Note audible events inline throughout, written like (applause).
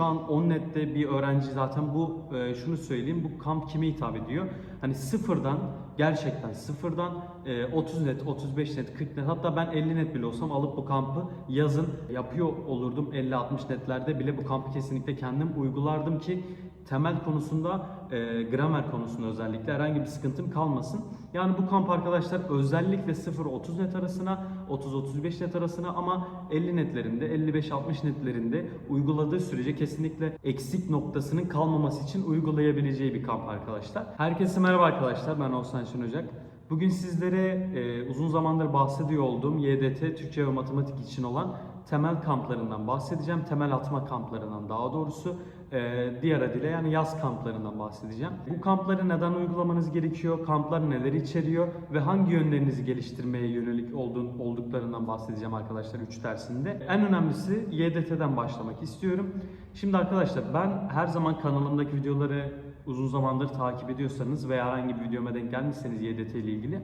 Şu an ONNET'te bir öğrenci zaten bu e, şunu söyleyeyim bu kamp kime hitap ediyor? Hani sıfırdan gerçekten sıfırdan e, 30 net, 35 net, 40 net hatta ben 50 net bile olsam alıp bu kampı yazın yapıyor olurdum. 50-60 netlerde bile bu kampı kesinlikle kendim uygulardım ki temel konusunda e, gramer konusunda özellikle herhangi bir sıkıntım kalmasın. Yani bu kamp arkadaşlar özellikle 0-30 net arasına, 30-35 net arasına ama 50 netlerinde, 55-60 netlerinde uyguladığı sürece kesinlikle eksik noktasının kalmaması için uygulayabileceği bir kamp arkadaşlar. Herkese merhaba arkadaşlar, ben Oğuzhan Şen Ocak. Bugün sizlere e, uzun zamandır bahsediyor olduğum YDT Türkçe ve Matematik için olan temel kamplarından bahsedeceğim. Temel atma kamplarından daha doğrusu e, diğer adıyla yani yaz kamplarından bahsedeceğim. Bu kampları neden uygulamanız gerekiyor? Kamplar neler içeriyor? Ve hangi yönlerinizi geliştirmeye yönelik olduğun, olduklarından bahsedeceğim arkadaşlar 3 dersinde. En önemlisi YDT'den başlamak istiyorum. Şimdi arkadaşlar ben her zaman kanalımdaki videoları uzun zamandır takip ediyorsanız veya herhangi bir videoma denk gelmişseniz YDT ile ilgili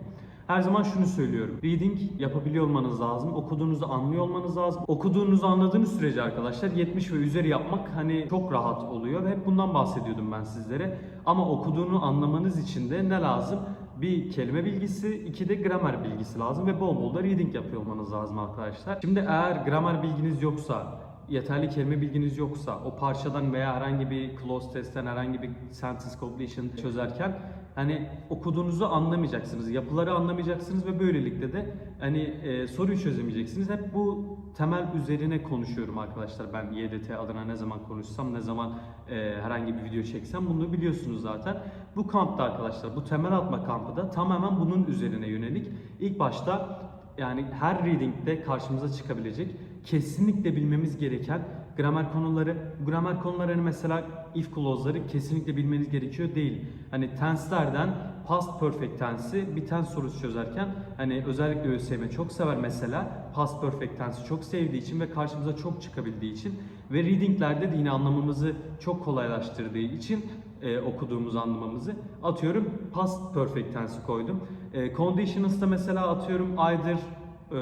her zaman şunu söylüyorum. Reading yapabiliyor olmanız lazım. Okuduğunuzu anlıyor olmanız lazım. Okuduğunuzu anladığınız sürece arkadaşlar 70 ve üzeri yapmak hani çok rahat oluyor ve hep bundan bahsediyordum ben sizlere. Ama okuduğunu anlamanız için de ne lazım? Bir kelime bilgisi, iki de gramer bilgisi lazım ve bol bol da reading yapıyor olmanız lazım arkadaşlar. Şimdi eğer gramer bilginiz yoksa, yeterli kelime bilginiz yoksa o parçadan veya herhangi bir close testten herhangi bir sentence completion çözerken hani okuduğunuzu anlamayacaksınız, yapıları anlamayacaksınız ve böylelikle de hani e, soruyu çözemeyeceksiniz. Hep bu temel üzerine konuşuyorum arkadaşlar. Ben YDT adına ne zaman konuşsam, ne zaman e, herhangi bir video çeksem bunu biliyorsunuz zaten. Bu kampta arkadaşlar, bu temel atma kampı da tamamen bunun üzerine yönelik. İlk başta yani her reading'de karşımıza çıkabilecek kesinlikle bilmemiz gereken gramer konuları. Gramer konuları hani mesela if clause'ları kesinlikle bilmeniz gerekiyor değil. Hani tense'lerden past perfect tense'i bir tense sorusu çözerken hani özellikle ÖSYM çok sever mesela past perfect tense'i çok sevdiği için ve karşımıza çok çıkabildiği için ve reading'lerde de yine anlamamızı çok kolaylaştırdığı için e, okuduğumuz anlamamızı atıyorum past perfect tense'i koydum. E, conditionals'ta mesela atıyorum either e,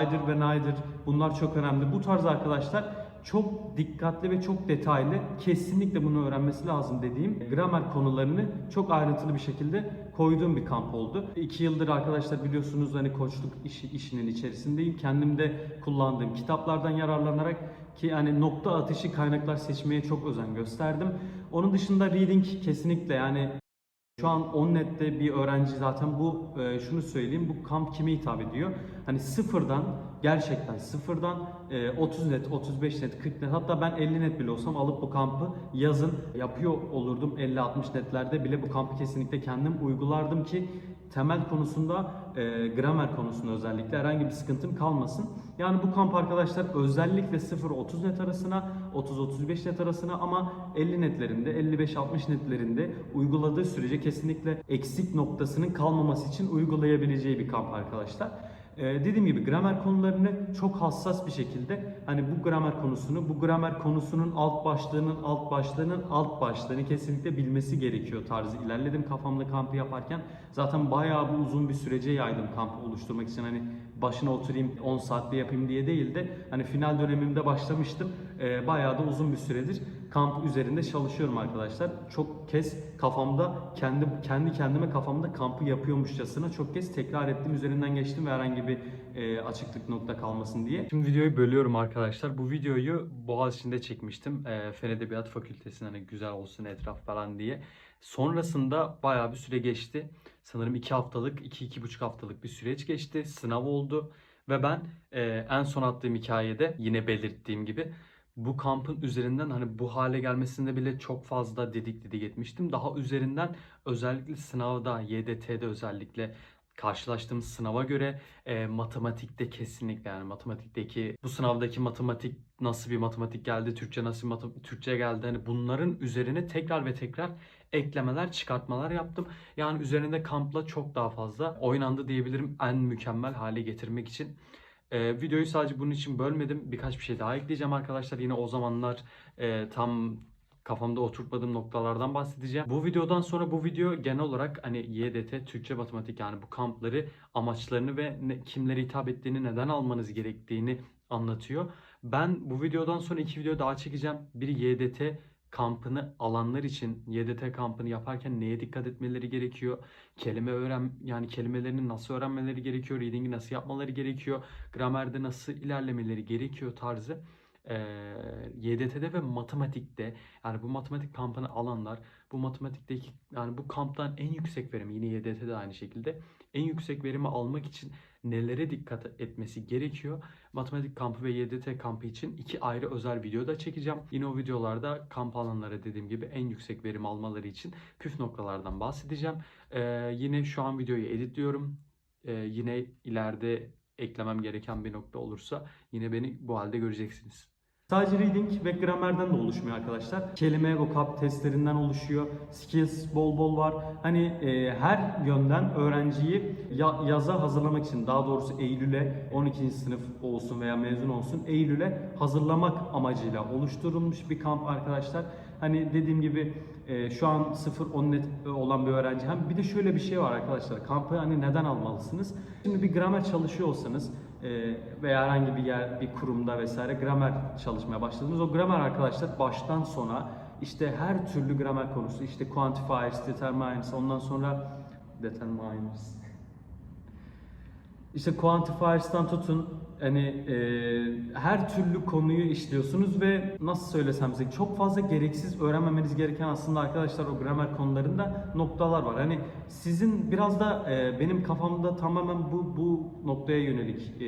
either ve neither bunlar çok önemli. Bu tarz arkadaşlar çok dikkatli ve çok detaylı kesinlikle bunu öğrenmesi lazım dediğim gramer konularını çok ayrıntılı bir şekilde koyduğum bir kamp oldu. İki yıldır arkadaşlar biliyorsunuz hani koçluk işi, işinin içerisindeyim. Kendim de kullandığım kitaplardan yararlanarak ki hani nokta atışı kaynaklar seçmeye çok özen gösterdim. Onun dışında reading kesinlikle yani şu an ONNET'te bir öğrenci zaten bu e, şunu söyleyeyim bu kamp kime hitap ediyor? Hani sıfırdan gerçekten sıfırdan e, 30 net, 35 net, 40 net hatta ben 50 net bile olsam alıp bu kampı yazın yapıyor olurdum. 50-60 netlerde bile bu kampı kesinlikle kendim uygulardım ki temel konusunda e, gramer konusunda özellikle herhangi bir sıkıntım kalmasın. Yani bu kamp arkadaşlar özellikle 0-30 net arasına, 30-35 net arasına ama 50 netlerinde, 55-60 netlerinde uyguladığı sürece kesinlikle eksik noktasının kalmaması için uygulayabileceği bir kamp arkadaşlar. Ee, dediğim gibi gramer konularını çok hassas bir şekilde hani bu gramer konusunu, bu gramer konusunun alt başlığının alt başlığının alt başlığını kesinlikle bilmesi gerekiyor tarzı ilerledim kafamda kampı yaparken. Zaten bayağı bir uzun bir sürece yaydım kampı oluşturmak için hani başına oturayım 10 saatte yapayım diye değil de hani final dönemimde başlamıştım. Ee, bayağı da uzun bir süredir kamp üzerinde çalışıyorum arkadaşlar. Çok kez kafamda kendi kendi kendime kafamda kampı yapıyormuşçasına çok kez tekrar ettim üzerinden geçtim ve herhangi bir e, açıklık nokta kalmasın diye. Şimdi videoyu bölüyorum arkadaşlar. Bu videoyu Boğaziçi'nde çekmiştim. E, Fen Edebiyat Fakültesi'ne hani güzel olsun etraf falan diye. Sonrasında bayağı bir süre geçti. Sanırım 2 haftalık, 2-2,5 haftalık bir süreç geçti. Sınav oldu. Ve ben e, en son attığım hikayede yine belirttiğim gibi bu kampın üzerinden hani bu hale gelmesinde bile çok fazla dedik dedik etmiştim. Daha üzerinden özellikle sınavda, YDT'de özellikle karşılaştığım sınava göre e, matematikte kesinlikle yani matematikteki bu sınavdaki matematik nasıl bir matematik geldi, Türkçe nasıl bir matem- Türkçe geldi hani bunların üzerine tekrar ve tekrar eklemeler, çıkartmalar yaptım. Yani üzerinde kampla çok daha fazla oynandı diyebilirim en mükemmel hale getirmek için. Ee, videoyu sadece bunun için bölmedim. Birkaç bir şey daha ekleyeceğim arkadaşlar. Yine o zamanlar e, tam kafamda oturtmadığım noktalardan bahsedeceğim. Bu videodan sonra bu video genel olarak hani YDT, Türkçe matematik yani bu kampları, amaçlarını ve ne, kimlere hitap ettiğini, neden almanız gerektiğini anlatıyor. Ben bu videodan sonra iki video daha çekeceğim. Biri YDT kampını alanlar için YDT kampını yaparken neye dikkat etmeleri gerekiyor? Kelime öğren yani kelimelerini nasıl öğrenmeleri gerekiyor? Reading'i nasıl yapmaları gerekiyor? Gramerde nasıl ilerlemeleri gerekiyor tarzı. Ee, YDT'de ve matematikte yani bu matematik kampını alanlar bu matematikteki yani bu kamptan en yüksek verimi yine YDT'de aynı şekilde en yüksek verimi almak için nelere dikkat etmesi gerekiyor? Matematik kampı ve YDT kampı için iki ayrı özel video da çekeceğim. Yine o videolarda kamp alanlara dediğim gibi en yüksek verim almaları için püf noktalardan bahsedeceğim. Ee, yine şu an videoyu editliyorum. Ee, yine ileride eklemem gereken bir nokta olursa yine beni bu halde göreceksiniz. Sadece reading ve gramerden de oluşmuyor arkadaşlar. Kelime, vocab testlerinden oluşuyor. Skills bol bol var. Hani e, her yönden öğrenciyi ya- yaza hazırlamak için daha doğrusu Eylül'e 12. sınıf olsun veya mezun olsun Eylül'e hazırlamak amacıyla oluşturulmuş bir kamp arkadaşlar. Hani dediğim gibi e, şu an 0-10 net olan bir öğrenci hem bir de şöyle bir şey var arkadaşlar. Kampı hani neden almalısınız? Şimdi bir gramer çalışıyor olsanız e, veya herhangi bir yer, bir kurumda vesaire gramer çalışmaya başladınız. O gramer arkadaşlar baştan sona işte her türlü gramer konusu işte quantifiers, determiners, ondan sonra determiners (laughs) işte quantifiers'tan tutun hani e, her türlü konuyu işliyorsunuz ve nasıl söylesem size çok fazla gereksiz öğrenmemeniz gereken aslında arkadaşlar o gramer konularında noktalar var. Hani sizin biraz da e, benim kafamda tamamen bu bu noktaya yönelik e,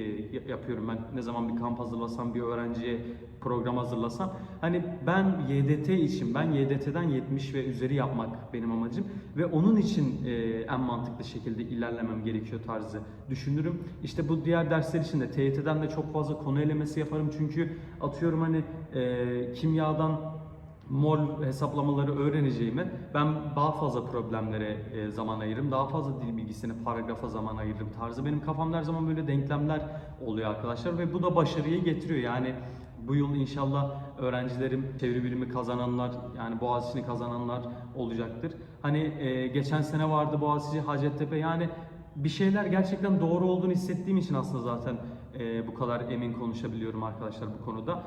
yapıyorum ben ne zaman bir kamp hazırlasam bir öğrenciye program hazırlasam hani ben YDT için ben YDT'den 70 ve üzeri yapmak benim amacım ve onun için e, en mantıklı şekilde ilerlemem gerekiyor tarzı düşünürüm. İşte bu diğer dersler için de TYT'den de çok fazla konu elemesi yaparım çünkü atıyorum hani e, kimyadan mol hesaplamaları öğreneceğime ben daha fazla problemlere e, zaman ayırırım. Daha fazla dil bilgisine, paragrafa zaman ayırırım tarzı. Benim kafamda her zaman böyle denklemler oluyor arkadaşlar ve bu da başarıyı getiriyor. Yani bu yıl inşallah öğrencilerim çeviri bilimi kazananlar yani Boğaziçi'ni kazananlar olacaktır. Hani e, geçen sene vardı Boğaziçi, Hacettepe yani bir şeyler gerçekten doğru olduğunu hissettiğim için aslında zaten e, bu kadar emin konuşabiliyorum arkadaşlar bu konuda.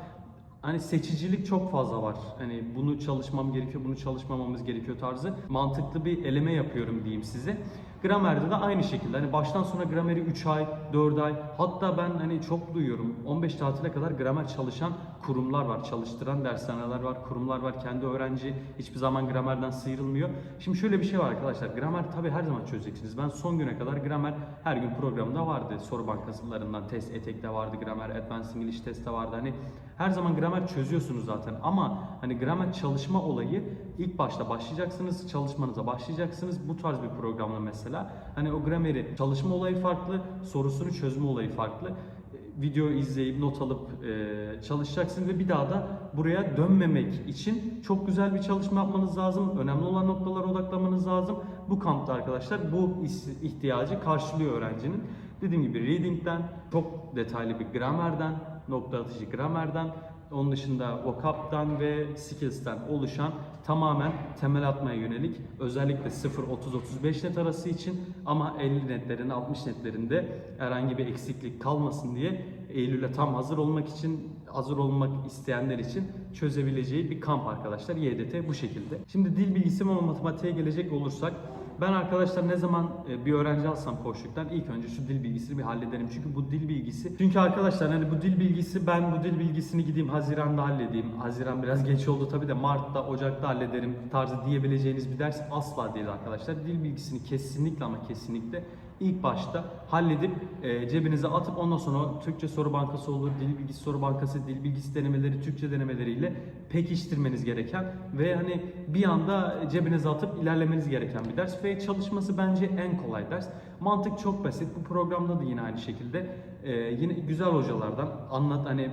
Hani seçicilik çok fazla var. Hani bunu çalışmam gerekiyor, bunu çalışmamamız gerekiyor tarzı. Mantıklı bir eleme yapıyorum diyeyim size. Gramerde de aynı şekilde. Hani baştan sona grameri 3 ay, 4 ay. Hatta ben hani çok duyuyorum. 15 tatile kadar gramer çalışan kurumlar var. Çalıştıran dershaneler var, kurumlar var. Kendi öğrenci hiçbir zaman gramerden sıyrılmıyor. Şimdi şöyle bir şey var arkadaşlar. Gramer tabii her zaman çözeceksiniz. Ben son güne kadar gramer her gün programında vardı. Soru bankasılarından test, etekte vardı. Gramer, Advanced English testte vardı. Hani her zaman gramer çözüyorsunuz zaten ama hani gramer çalışma olayı ilk başta başlayacaksınız, çalışmanıza başlayacaksınız. Bu tarz bir programla mesela hani o grameri çalışma olayı farklı, sorusunu çözme olayı farklı. E, Video izleyip not alıp e, çalışacaksınız ve bir daha da buraya dönmemek için çok güzel bir çalışma yapmanız lazım. Önemli olan noktalara odaklanmanız lazım. Bu kampta arkadaşlar bu ihtiyacı karşılıyor öğrencinin. Dediğim gibi reading'den, çok detaylı bir gramerden, nokta atışı gramerden, onun dışında vocab'dan ve skills'ten oluşan tamamen temel atmaya yönelik özellikle 0-30-35 net arası için ama 50 netlerin 60 netlerinde herhangi bir eksiklik kalmasın diye Eylül'e tam hazır olmak için hazır olmak isteyenler için çözebileceği bir kamp arkadaşlar. YDT bu şekilde. Şimdi dil bilgisi ve matematiğe gelecek olursak ben arkadaşlar ne zaman e, bir öğrenci alsam koçluktan ilk önce şu dil bilgisini bir hallederim. Çünkü bu dil bilgisi. Çünkü arkadaşlar hani bu dil bilgisi ben bu dil bilgisini gideyim Haziran'da halledeyim. Haziran biraz geç oldu tabi de Mart'ta, Ocak'ta hallederim tarzı diyebileceğiniz bir ders asla değil arkadaşlar. Dil bilgisini kesinlikle ama kesinlikle ilk başta halledip e, cebinize atıp ondan sonra Türkçe soru bankası olur, dil bilgisi soru bankası, dil bilgisi denemeleri, Türkçe denemeleriyle pekiştirmeniz gereken ve hani bir anda cebinize atıp ilerlemeniz gereken bir ders ve çalışması bence en kolay ders. Mantık çok basit. Bu programda da yine aynı şekilde e, yine güzel hocalardan anlat hani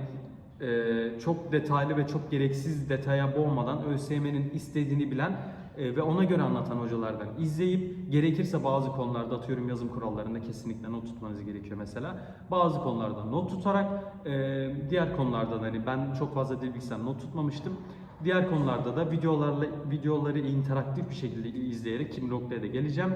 e, çok detaylı ve çok gereksiz detaya boğmadan ÖSYM'nin istediğini bilen ve ona göre anlatan hocalardan izleyip gerekirse bazı konularda atıyorum yazım kurallarında kesinlikle not tutmanız gerekiyor mesela. Bazı konularda not tutarak e, diğer konularda da hani ben çok fazla dil bilgisayar not tutmamıştım. Diğer konularda da videolarla videoları interaktif bir şekilde izleyerek kim noktaya da geleceğim.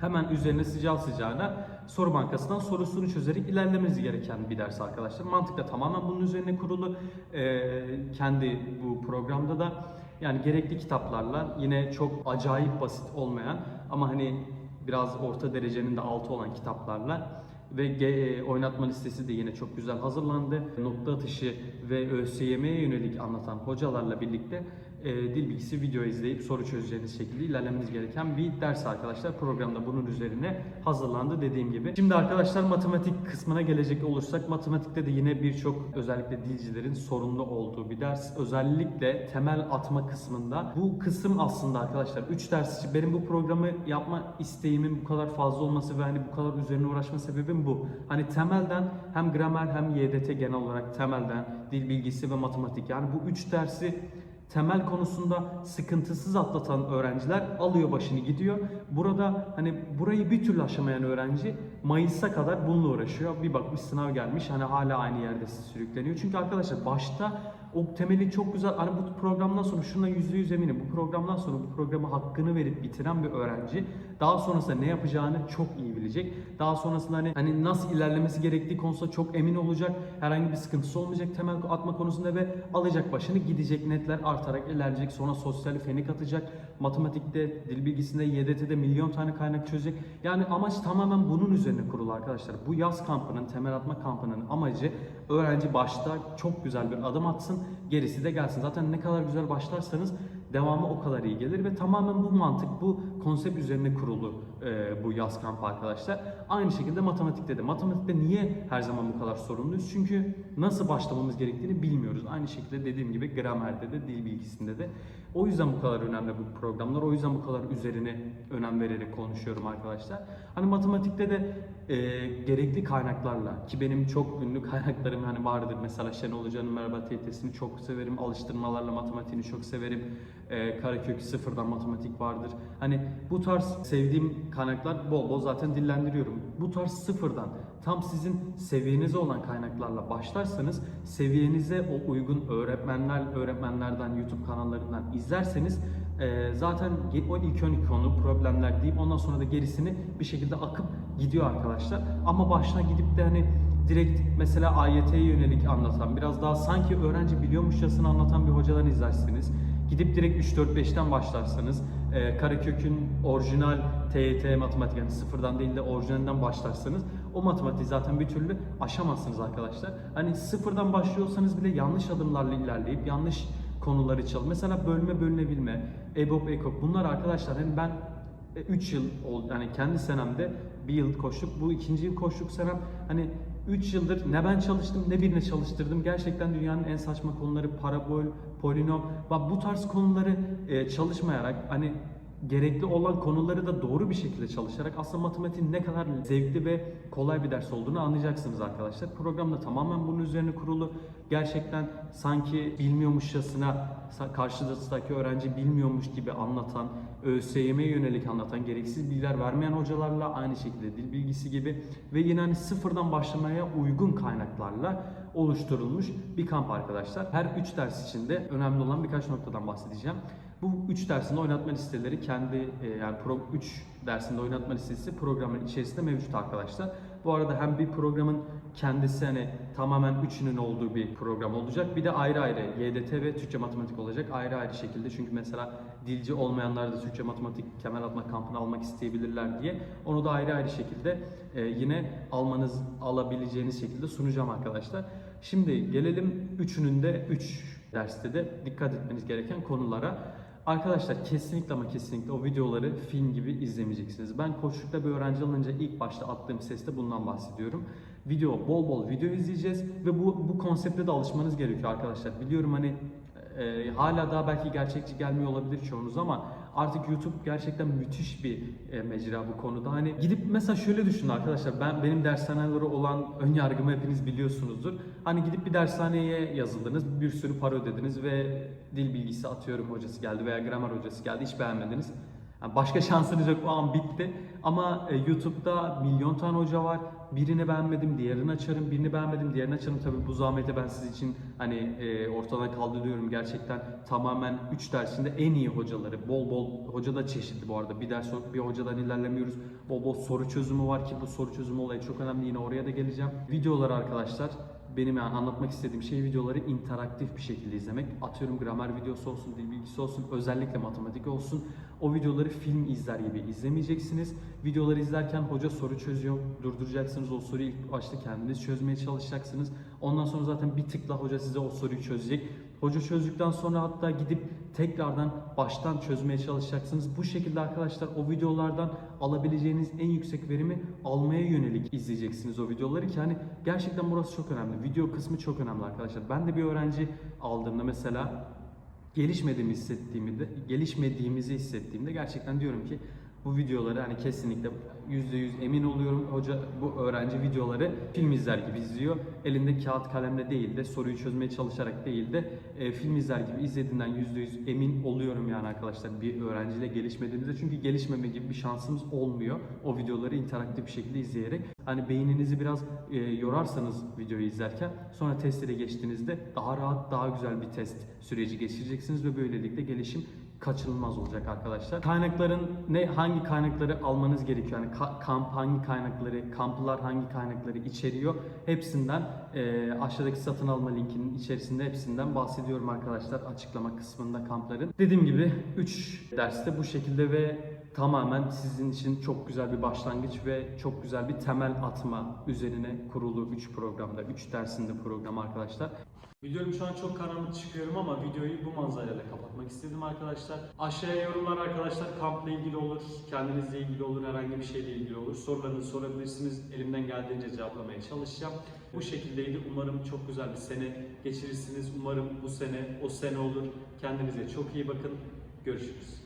Hemen üzerine sıcağı sıcağına soru bankasından sorusunu çözerek ilerlemeniz gereken bir ders arkadaşlar. Mantık da tamamen bunun üzerine kurulu. Ee, kendi bu programda da yani gerekli kitaplarla yine çok acayip basit olmayan ama hani biraz orta derecenin de altı olan kitaplarla ve e, oynatma listesi de yine çok güzel hazırlandı. Nokta atışı ve ÖSYM'ye yönelik anlatan hocalarla birlikte e, dil bilgisi video izleyip soru çözeceğiniz şekilde ilerlemeniz gereken bir ders arkadaşlar. Programda bunun üzerine hazırlandı dediğim gibi. Şimdi arkadaşlar matematik kısmına gelecek olursak matematikte de yine birçok özellikle dilcilerin sorunlu olduğu bir ders. Özellikle temel atma kısmında. Bu kısım aslında arkadaşlar 3 ders için benim bu programı yapma isteğimin bu kadar fazla olması ve hani bu kadar üzerine uğraşma sebebim bu. Hani temelden hem gramer hem YDT genel olarak temelden dil bilgisi ve matematik yani bu 3 dersi temel konusunda sıkıntısız atlatan öğrenciler alıyor başını gidiyor. Burada hani burayı bir türlü aşamayan öğrenci Mayıs'a kadar bununla uğraşıyor. Bir bakmış sınav gelmiş hani hala aynı yerde sürükleniyor. Çünkü arkadaşlar başta o temeli çok güzel hani bu programdan sonra şuna yüzde yüz eminim bu programdan sonra bu programı hakkını verip bitiren bir öğrenci daha sonrasında ne yapacağını çok iyi bilecek. Daha sonrasında hani, hani nasıl ilerlemesi gerektiği konusunda çok emin olacak. Herhangi bir sıkıntısı olmayacak temel atma konusunda ve alacak başını gidecek netler artarak ilerleyecek. Sonra sosyal feni katacak. Matematikte, dil bilgisinde, YDT'de milyon tane kaynak çözecek. Yani amaç tamamen bunun üzerine kurulu arkadaşlar. Bu yaz kampının, temel atma kampının amacı öğrenci başta çok güzel bir adım atsın. Gerisi de gelsin. Zaten ne kadar güzel başlarsanız devamı o kadar iyi gelir ve tamamen bu mantık, bu konsept üzerine kurulu e, bu yaz kampı arkadaşlar. Aynı şekilde matematikte de. Matematikte niye her zaman bu kadar sorumluyuz? Çünkü nasıl başlamamız gerektiğini bilmiyoruz. Aynı şekilde dediğim gibi gramerde de, dil bilgisinde de. O yüzden bu kadar önemli bu programlar. O yüzden bu kadar üzerine önem vererek konuşuyorum arkadaşlar. Hani matematikte de e, gerekli kaynaklarla ki benim çok ünlü kaynaklarım hani vardır. Mesela Şenol Hoca'nın Merhaba TYT'sini çok severim. Alıştırmalarla matematiğini çok severim. E, Karakök sıfırdan matematik vardır. Hani bu tarz sevdiğim kaynaklar bol bol zaten dillendiriyorum. Bu tarz sıfırdan tam sizin seviyenize olan kaynaklarla başlarsanız seviyenize o uygun öğretmenler öğretmenlerden YouTube kanallarından izlerseniz e, zaten o ilk ön konu problemler deyip ondan sonra da gerisini bir şekilde akıp gidiyor arkadaşlar. Ama başına gidip de hani direkt mesela AYT'ye yönelik anlatan biraz daha sanki öğrenci biliyormuşçasına anlatan bir hocadan izlersiniz. Gidip direkt 3-4-5'ten başlarsanız e, Karakök'ün orijinal TYT matematik yani sıfırdan değil de orijinalinden başlarsanız o matematiği zaten bir türlü aşamazsınız arkadaşlar. Hani sıfırdan başlıyorsanız bile yanlış adımlarla ilerleyip yanlış konuları çalın. Mesela bölme bölünebilme, EBOB, EKOK bunlar arkadaşlar hani ben 3 yıl oldu yani kendi senemde bir yıl koştuk. Bu ikinci yıl koştuk senem. Hani 3 yıldır ne ben çalıştım ne birine çalıştırdım. Gerçekten dünyanın en saçma konuları parabol, polinom. Bak bu tarz konuları e, çalışmayarak hani gerekli olan konuları da doğru bir şekilde çalışarak aslında matematiğin ne kadar zevkli ve kolay bir ders olduğunu anlayacaksınız arkadaşlar. Program da tamamen bunun üzerine kurulu. Gerçekten sanki bilmiyormuşçasına karşıdaki öğrenci bilmiyormuş gibi anlatan, ÖSYM'ye yönelik anlatan, gereksiz bilgiler vermeyen hocalarla aynı şekilde dil bilgisi gibi ve yine hani sıfırdan başlamaya uygun kaynaklarla oluşturulmuş bir kamp arkadaşlar. Her 3 ders içinde önemli olan birkaç noktadan bahsedeceğim. Bu 3 dersinde oynatma listeleri kendi e, yani 3 dersinde oynatma listesi programın içerisinde mevcut arkadaşlar. Bu arada hem bir programın kendisi hani tamamen üçünün olduğu bir program olacak. Bir de ayrı ayrı YDT ve Türkçe matematik olacak ayrı ayrı şekilde. Çünkü mesela dilci olmayanlar da Türkçe matematik kemer atma kampını almak isteyebilirler diye. Onu da ayrı ayrı şekilde e, yine almanız alabileceğiniz şekilde sunacağım arkadaşlar. Şimdi gelelim üçünün de 3 derste de dikkat etmeniz gereken konulara. Arkadaşlar kesinlikle ama kesinlikle o videoları film gibi izlemeyeceksiniz. Ben koçlukta bir öğrenci alınca ilk başta attığım seste bundan bahsediyorum. Video, bol bol video izleyeceğiz ve bu, bu konsepte de alışmanız gerekiyor arkadaşlar. Biliyorum hani e, hala daha belki gerçekçi gelmiyor olabilir çoğunuz ama artık YouTube gerçekten müthiş bir e, mecra bu konuda. Hani gidip mesela şöyle düşünün arkadaşlar. Ben benim dershanelere olan ön yargımı hepiniz biliyorsunuzdur. Hani gidip bir dershaneye yazıldınız, bir sürü para ödediniz ve dil bilgisi atıyorum hocası geldi veya gramer hocası geldi hiç beğenmediniz. Yani başka (laughs) şansınız yok o an bitti. Ama e, YouTube'da milyon tane hoca var. Birini beğenmedim, diğerini açarım. Birini beğenmedim, diğerini açarım. Tabii bu zahmeti ben siz için hani e, ortadan kaldırıyorum. Gerçekten tamamen 3 dersinde en iyi hocaları. Bol bol hoca da çeşitli bu arada. Bir ders bir hocadan ilerlemiyoruz. Bol bol soru çözümü var ki bu soru çözümü olayı çok önemli. Yine oraya da geleceğim. Videolar arkadaşlar benim yani anlatmak istediğim şey videoları interaktif bir şekilde izlemek. Atıyorum gramer videosu olsun, dil bilgisi olsun, özellikle matematik olsun. O videoları film izler gibi izlemeyeceksiniz. Videoları izlerken hoca soru çözüyor. Durduracaksınız o soruyu ilk başta kendiniz çözmeye çalışacaksınız. Ondan sonra zaten bir tıkla hoca size o soruyu çözecek. Hoca çözdükten sonra hatta gidip tekrardan baştan çözmeye çalışacaksınız. Bu şekilde arkadaşlar o videolardan alabileceğiniz en yüksek verimi almaya yönelik izleyeceksiniz o videoları ki hani gerçekten burası çok önemli. Video kısmı çok önemli arkadaşlar. Ben de bir öğrenci aldığımda mesela gelişmediğimi hissettiğimde, gelişmediğimizi hissettiğimde gerçekten diyorum ki bu videoları hani kesinlikle %100 emin oluyorum hoca bu öğrenci videoları film izler gibi izliyor. Elinde kağıt kalemle değil de soruyu çözmeye çalışarak değil de e, film izler gibi izlediğinden %100 emin oluyorum yani arkadaşlar bir öğrenciyle gelişmediğimizde. Çünkü gelişmeme gibi bir şansımız olmuyor o videoları interaktif bir şekilde izleyerek. Hani beyninizi biraz e, yorarsanız videoyu izlerken sonra testlere geçtiğinizde daha rahat daha güzel bir test süreci geçireceksiniz ve böylelikle gelişim kaçınılmaz olacak arkadaşlar. Kaynakların ne hangi kaynakları almanız gerekiyor? Yani ka- kamp hangi kaynakları, kamplar hangi kaynakları içeriyor? Hepsinden e, aşağıdaki satın alma linkinin içerisinde hepsinden bahsediyorum arkadaşlar açıklama kısmında kampların. Dediğim gibi 3 derste bu şekilde ve tamamen sizin için çok güzel bir başlangıç ve çok güzel bir temel atma üzerine kurulu 3 programda, 3 dersinde program arkadaşlar. Biliyorum şu an çok karanlık çıkıyorum ama videoyu bu manzarayla kapatmak istedim arkadaşlar. Aşağıya yorumlar arkadaşlar kampla ilgili olur, kendinizle ilgili olur, herhangi bir şeyle ilgili olur. Sorularınızı sorabilirsiniz. Elimden geldiğince cevaplamaya çalışacağım. Bu şekildeydi. Umarım çok güzel bir sene geçirirsiniz. Umarım bu sene o sene olur. Kendinize çok iyi bakın. Görüşürüz.